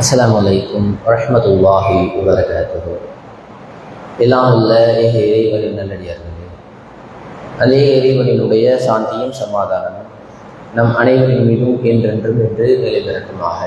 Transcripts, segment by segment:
அஸ்ஸலாமு அலைக்கும் வரஹ்மத்துல்லாஹி வபரகாத்துஹு எல்லாம் உள்ள ஏக இறைவனின் நல்லடியார்களே. அதே இறைவனினுடைய சாந்தியும் சமாதானமும் நம் அனைவரின் மீதும் என்றென்றும் என்று நிலைபெறட்டுமாக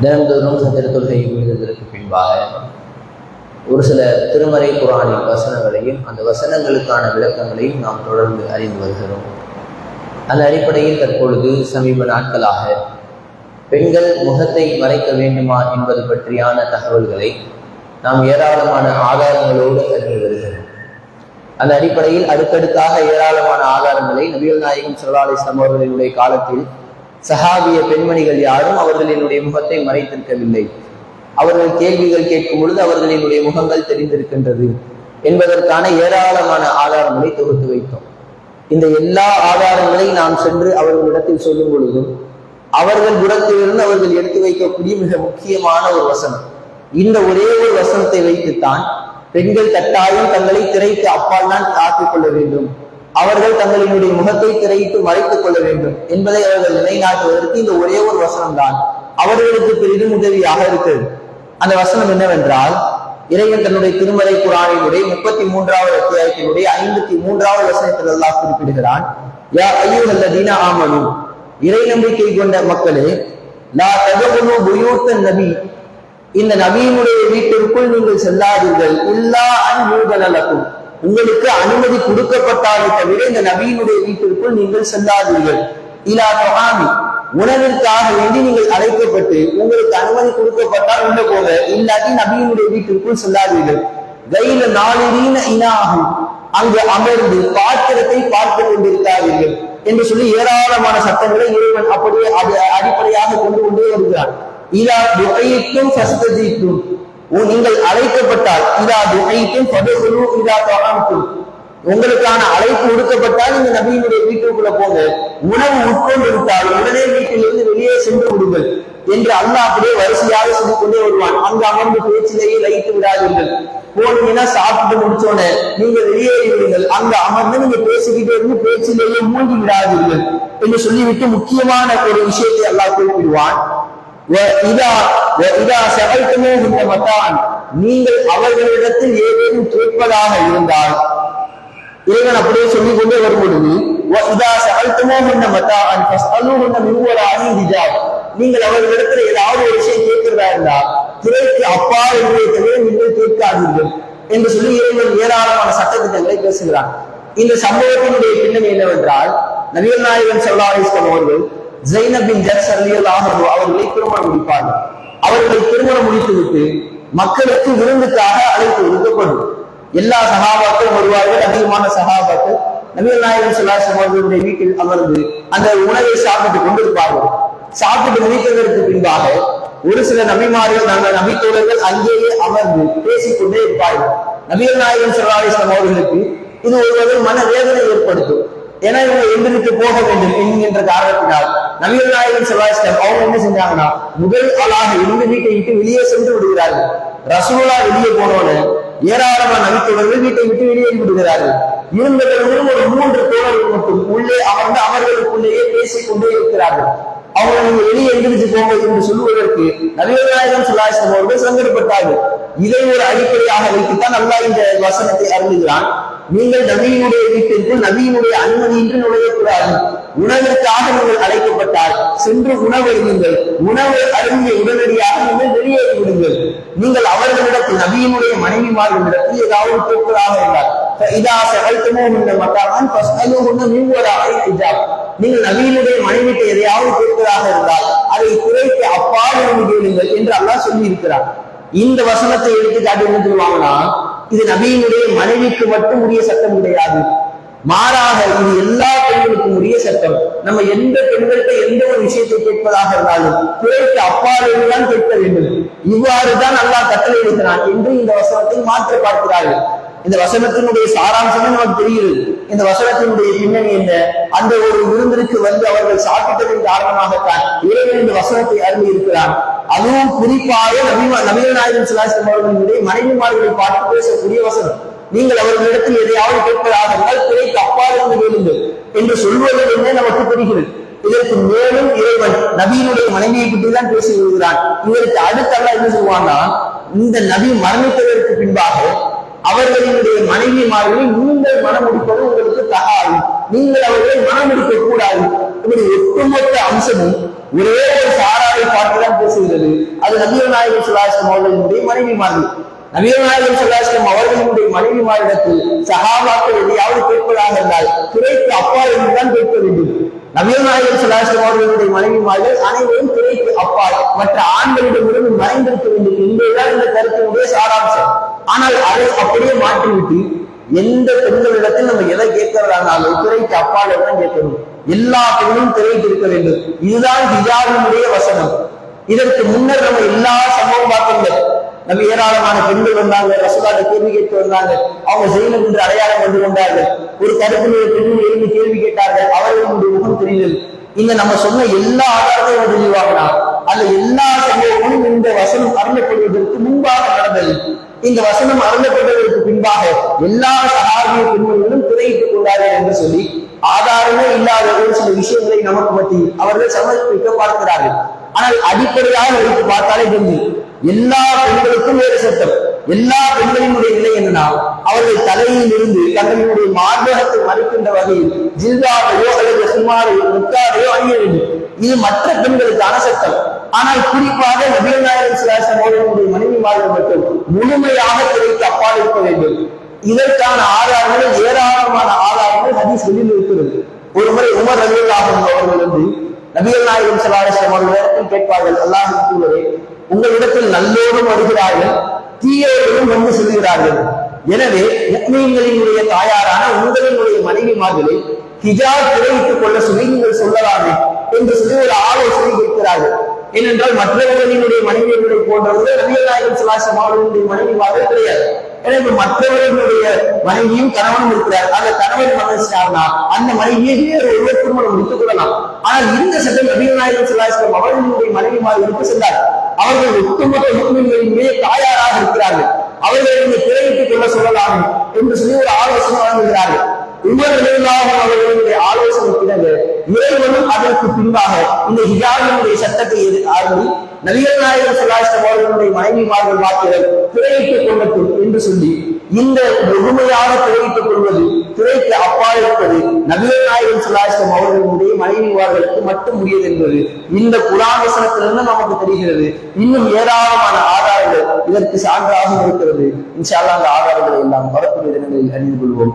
தினந்தோறும் சந்திர தொல்கை முடிந்ததற்கு பின்பாக ஒரு சில திருமறை குரானின் வசனங்களையும் அந்த வசனங்களுக்கான விளக்கங்களையும் நாம் தொடர்ந்து அறிந்து வருகிறோம். அந்த அடிப்படையில் தற்பொழுது சமீப நாட்களாக பெண்கள் முகத்தை மறைக்க வேண்டுமா என்பது பற்றியான தகவல்களை நாம் ஏராளமான ஆதாரங்களோடு அறிந்து வருகிறோம். அந்த அடிப்படையில் அடுக்கடுக்காக ஏராளமான ஆதாரங்களை நபிகள் நாயகம் சல்லாலிஸ்லாம் அவர்களினுடைய காலத்தில் சஹாபிய பெண்மணிகள் யாரும் அவர்களினுடைய முகத்தை மறைத்திருக்கவில்லை. அவர்கள் கேள்விகள் கேட்கும் பொழுது அவர்களினுடைய முகங்கள் தெரிந்திருக்கின்றது என்பதற்கான ஏராளமான ஆதாரங்களை தொகுத்து வைத்தோம். இந்த எல்லா ஆதாரங்களை நாம் சென்று அவர்களிடத்தில் சொல்லும் பொழுதும் அவர்கள் புறத்திலிருந்து அவர்கள் எடுத்து வைக்கக்கூடிய மிக முக்கியமான ஒரு வசனம். இந்த ஒரே ஒரு வசனத்தை வைத்துத்தான் பெண்கள் கட்டாயம் தங்களை திரைக்கு அப்பால் தான் காத்துக் கொள்ள வேண்டும். அவர்கள் தங்களினுடைய முகத்தை திரையிட்டு மறைத்துக் கொள்ள வேண்டும் என்பதை அவர்கள் நிலைநாட்டுவதற்கு இந்த ஒரே ஒரு வசனம் தான் அவர்களுக்கு பெரிதும் உதவியாக இருக்கிறது அந்த வசனம் என்னவென்றால் இறைவன் தன்னுடைய திருமலை குரானினுடைய முப்பத்தி மூன்றாவது அத்தியாயத்தினுடைய ஐம்பத்தி மூன்றாவது வசனத்தில் அல்லாஹ் குறிப்பிடுகிறான் யா ஐயுஹல்லதீன ஆமனும் இறை நம்பிக்கை கொண்ட மக்களே லா ததகுனு புயூத்தன் நபி. இந்த நபியினுடைய வீட்டிற்குள் நீங்கள் செல்லாதீர்கள். இல்லா அன்பூதலக்கும் உங்களுக்கு அனுமதி கொடுக்கப்பட்டாலே தவிர இந்த நபியினுடைய வீட்டிற்குள் நீங்கள் செல்லாதீர்கள். இலா தொகாமி உணவிற்காக வேண்டி நீங்கள் அழைக்கப்பட்டு உங்களுக்கு அனுமதி கொடுக்கப்பட்டால் உள்ள போக இல்லாட்டி நபியினுடைய வீட்டிற்குள் செல்லாதீர்கள். கையில நாளிரீன இனாகும் அங்கு அமர்ந்து பாத்திரத்தை பார்த்து கொண்டிருக்காதீர்கள். என்று சொல்லி ஏராளமான சட்டங்களை இறைவன் அப்படியே அது அடிப்படையாக கொண்டு கொண்டே வருகிறான். இதா துகைக்கும் ஃபஸ்தஜிக்கும் நீங்கள் அழைக்கப்பட்டால் இதா துகைக்கும் ஃபதுகுலு இதா தகாமுக்கும் உங்களுக்கான அழைப்பு விடுக்கப்பட்டால் இந்த நபியினுடைய வீட்டுக்குள்ள போங்க. உணவு உட்கொண்டு விட்டால் உடனே வீட்டிலிருந்து வெளியே சென்று விடுங்கள். என்று அல்லாஹ் அப்படியே வரிசையாக சொல்லிக் கொண்டே வருவான். அங்கு அமர்ந்து பேச்சிலேயே லைத்து விடாதீர்கள். போனீங்கன்னா சாப்பிட்டு முடிச்சோடனே நீங்க வெளியேறி விடுங்கள் அங்க அமர்ந்து நீங்க பேசிக்கிட்டே இருந்து பேச்சிலேயே மூழ்கி விடாதீர்கள் என்று சொல்லிவிட்டு முக்கியமான ஒரு விஷயத்தை அல்லாஹ் குறிப்பிடுவான். இதா இதா மத்தான். நீங்கள் அவர்களிடத்தில் ஏதேனும் கேட்பதாக இருந்தால் இறைவன் அப்படியே சொல்லிக் கொண்டே வரும் பொழுது நீங்கள் அவர்களிடத்தில் ஏதாவது ஒரு விஷயம் கேட்கிறதா இருந்தால் திரைக்கு அப்பா என்பதை தவிர நீங்கள் கேட்காதீர்கள் என்று சொல்லி இறைவன் ஏராளமான சட்டத்திட்டங்களை பேசுகிறான். இந்த சம்பவத்தினுடைய பின்னணி என்னவென்றால் நபிகள் நாயகன் சல்லா அலிஸ்லாம் அவர்கள் ஜைனபின் ஜர்ஸ் அலியல்லாஹு அவர்களை திருமணம் முடிப்பார்கள். அவர்களை திருமணம் முடித்துவிட்டு மக்களுக்கு விருந்துக்காக அழைப்பு விடுக்கப்படும். எல்லா சகாபாக்களும் வருவார்கள் அதிகமான சகாபாக்கள். நபிகள் நாயகன் சல்லாஹம் அவர்களுடைய வீட்டில் அமர்ந்து அந்த உணவை சாப்பிட்டு கொண்டிருப்பார்கள். சாப்பிட்டு முடித்ததற்கு பின்பாக ஒரு சில நபிமார்கள் நாங்கள் நபித்தோழர்கள் அங்கேயே அமர்ந்து பேசிக்கொண்டே இருப்பார்கள். நபிகள் நாயகன் சல்லாஹம் அவர்களுக்கு இது ஒரு மன வேதனை ஏற்படுத்தும். ஏன்னா இவங்க எந்திரிக்கு போக வேண்டும் என்கின்ற காரணத்தினால் நபிகள் நாயகன் செவ்வாய்ஸ்லம் அவங்க என்ன செஞ்சாங்கன்னா முதல் ஆளாக இருந்து வீட்டை விட்டு வெளியே சென்று விடுகிறார்கள். ரசூலா வெளியே போனோன்னு ஏராளமான நபித்தோழர்கள் வீட்டை விட்டு வெளியேறி விடுகிறார்கள். இருந்தவர்களும் ஒரு மூன்று தோழர்கள் மட்டும் உள்ளே அமர்ந்து அவர்களுக்குள்ளேயே பேசிக் கொண்டே இருக்கிறார்கள். அவங்க நீங்க வெளியே எந்திரிச்சு போங்க என்று சொல்லுவதற்கு நபிகள் நாயகன் அவர்கள் சங்கடப்பட்டார்கள். இதை ஒரு அடிப்படையாக வைத்துத்தான் நல்லா இந்த வசனத்தை அறிந்துகிறான் நீங்கள் நபியினுடைய வீட்டிற்குள் நபியினுடைய அனுமதியின்றி நுழையக்கூடாது. உணவிற்காக நீங்கள் அழைக்கப்பட்டால் சென்று உணவு அருந்துங்கள். உணவை அருந்திய உடனடியாக நீங்கள் வெளியேறி விடுங்கள் நீங்கள் அவர்களிடத்தில் நபியினுடைய மனைவிமார்களிடத்தில் ஏதாவது கேட்பதாக இருந்தார் இதா சகல்தமோ இந்த மக்கான் ஃபஸ்அலுஹுன்ன மின் வராஇ ஹிஜாப் நீங்கள் நவீனுடைய மனைவிட்டு எதையாவது கேட்பதாக இருந்தால் அதை குறைத்து அப்பால் இருந்து கேளுங்கள் என்று அல்லாஹ் சொல்லி இருக்கிறார் இந்த வசனத்தை எடுத்து காட்டி என்ன சொல்லுவாங்கன்னா இது நபியினுடைய மனைவிக்கு மட்டும் உரிய சட்டம் கிடையாது. மாறாக இது எல்லா பெண்களுக்கும் உரிய சட்டம். நம்ம எந்த பெண்கள்கிட்ட எந்த ஒரு விஷயத்தை கேட்பதாக இருந்தாலும் பிறருக்கு அப்பாலிருந்து தான் கேட்க வேண்டும். இவ்வாறுதான் அல்லாஹ் கட்டளை எழுதினான் என்று இந்த வசனத்தை மாற்ற பார்க்கிறார்கள். இந்த வசனத்தினுடைய சாராம்சமே நமக்கு தெரிகிறது. இந்த வசனத்தினுடைய பின்னணி என்ன? அந்த ஒரு விருந்திற்கு வந்து அவர்கள் சாப்பிட்டதன் காரணமாகத்தான் இறைவன் இந்த வசனத்தை அருளி இருக்கிறான் அதுவும் குறிப்பாக நவீன நபிகள் நாயகன் அவர்களுடைய மனைவிமார்களை பார்த்து பேசக்கூடிய வசனம். நீங்கள் அவர்களிடத்தில் எதையாவது கேட்பதாக இருந்தால் திரைக்கு அப்பால் இருந்து கேளுங்கள் என்று சொல்வதிலிருந்தே நமக்கு தெரிகிறது. இதற்கு மேலும் இறைவன் நபியினுடைய மனைவியை பற்றி தான் பேசி வருகிறான் இதற்கு அடுத்த என்ன சொல்லுவான்னா இந்த நபி மரணித்ததற்கு பின்பாக அவர்களினுடைய மனைவிமார்களை நீங்கள் மனம் உங்களுக்கு தகாது. நீங்கள் அவர்களை மனம் கூடாது இப்படி ஒட்டுமொத்த அம்சமும் ஒரே ஒரு சாராரை பார்த்துதான் பேசுகிறது. அது நபிகள் நாயகம் சுல்லாஸ்லம் அவர்களினுடைய மனைவிமார்கள் நபிகள் நாயகம் சுல்லாஸ்லம் அவர்களினுடைய மனைவிமாரிடத்தில் சகாபாக்கள் எதையாவது கேட்பதாக இருந்தால் துறைக்கு அப்பா என்றுதான் கேட்க வேண்டும். நபிகள் நாயகம் சுல்லாஸ்லம் அவர்களுடைய மனைவிமார்கள் அனைவரும் துறைக்கு அப்பால். மற்ற ஆண்களிடமிருந்து மறைந்திருக்க வேண்டும் என்பதுதான் இந்த கருத்தினுடைய சாராம்சம். ஆனால் அதை அப்படியே மாற்றிவிட்டு எந்த பெண்களிடத்தில் நம்ம எதை கேட்கிறதானாலும் திரைக்கு அப்பால் தான் கேட்கணும்? எல்லா பெண்களும் திரைக்கு இருக்க வேண்டும். இதுதான் ஹிஜாபினுடைய வசனம். இதற்கு முன்னர் நம்ம எல்லா சம்பவம் பார்த்தோம். நம்ம ஏராளமான பெண்கள் வந்தாங்க ரசூலாட்ட கேள்வி கேட்டு வந்தாங்க அவங்க செய்யணும் என்று அடையாளம் வந்து கொண்டார்கள். ஒரு கருத்து பெண்கள் எழுந்து கேள்வி கேட்டார்கள். அவர்களுடைய முகம் தெரியல இங்க நம்ம சொன்ன எல்லா ஆதாரத்தையும் தெளிவாங்கன்னா அந்த எல்லா சம்பவமும் இந்த வசனம் அருளப்படுவதற்கு முன்பாக நடந்தது. இந்த வசனம் அருளப்பட்டதற்கு பின்பாக எல்லா சகாபிய பெண்களும் திரையிட்டுக் கொண்டார்கள் என்று சொல்லி ஆதாரமே இல்லாத ஒரு சில விஷயங்களை நமக்கு பற்றி அவர்கள் சமர்ப்பிக்க பார்க்கிறார்கள். ஆனால் அடிப்படையாக வைத்து பார்த்தாலே தெரிஞ்சு எல்லா பெண்களுக்கும் வேறு சட்டம். எல்லா பெண்களினுடைய நிலை என்னன்னா அவர்கள் தலையில் இருந்து தங்களினுடைய மார்பகத்தை மறுக்கின்ற வகையில் ஜில்வாவையோ அல்லது சுமாரையோ முக்காரையோ அணிய வேண்டும். இது மற்ற பெண்களுக்கான சட்டம். ஆனால் குறிப்பாக நபிநாயகன் நாயகம் சிலாசம் அவர்களுடைய மனைவிமார்கள் மட்டும் முழுமையாக திரைக்கு அப்பால் இருக்க வேண்டும். இதற்கான ஆதாரங்கள் ஏராளமான ஆதாரங்கள் ஹதீஸ்களில் இருக்கிறது. ஒரு முறை உமர் ரலியல்லாஹு அவர்கள் வந்து நபிகள் நாயகம் சிலாசம் அவர்கள் கேட்பார்கள் அல்லாஹ் தூதரே உங்களிடத்தில் நல்லோரும் வருகிறார்கள் தீயோர்களும் வந்து செல்கிறார்கள். எனவே முக்மீன்களினுடைய தாயாரான உங்களினுடைய மனைவிமார்களை ஹிஜாப் திரையிட்டுக் கொள்ள சொல்லி நீங்கள் சொல்லலாமே என்று சொல்லி ஒரு ஆலோசனை கேட்கிறார்கள் ஏனென்றால் மற்றவர்களினுடைய மனைவியர்களை போன்றவர்கள் நபிகள் நாயகம் சலாசம் அவர்களுடைய மனைவிமார்கள் கிடையாது. எனவே மற்றவர்களுடைய மனைவியும் கணவனும் இருக்கிறார். அந்த கணவன் மனைவிச்சார்னா அந்த மனைவியை வேறு ஒருவர் திருமணம் முடித்துக் கொள்ளலாம். ஆனால் இந்த சட்டம் நபிகள் நாயகம் சல்லாஸ்லம் அவர்களுடைய மனைவிமார் எடுத்து சென்றார். அவர்கள் ஒட்டுமொத்த முஸ்லிம்களின் தாயாராக இருக்கிறார்கள். அவர்களை நீங்கள் திரையிட்டுக் கொள்ள சொல்லலாம் என்று சொல்லி ஒரு ஆலோசனை வழங்குகிறார்கள். உமர் அவர்களுடைய ஆலோசனை பிறகு இறைவனும் அதற்கு பின்பாக இந்த ஹிஜாபினுடைய சட்டத்தை எது ஆரம்பி நபிகள் நாயகர் சலாஸ்லம் அவர்களுடைய மனைவிமார்கள் மாத்திரம் திரையிட்டுக் கொள்ளட்டும் என்று சொல்லி இந்த முழுமையாக திரையிட்டுக் கொள்வது திரைக்கு அப்பால் இருப்பது நபிகள் நாயகன் சலாஸ்லம் அவர்களுடைய மனைவிமார்களுக்கு மட்டும் உரியது என்பது இந்த குலாவசனத்திலிருந்து நமக்கு தெரிகிறது. இன்னும் ஏராளமான ஆதாரங்கள் இதற்கு சான்றாக இருக்கிறது. இன்ஷால்லா அந்த ஆதாரங்களை எல்லாம் வரக்கூடிய தினங்களில் அறிந்து கொள்வோம்.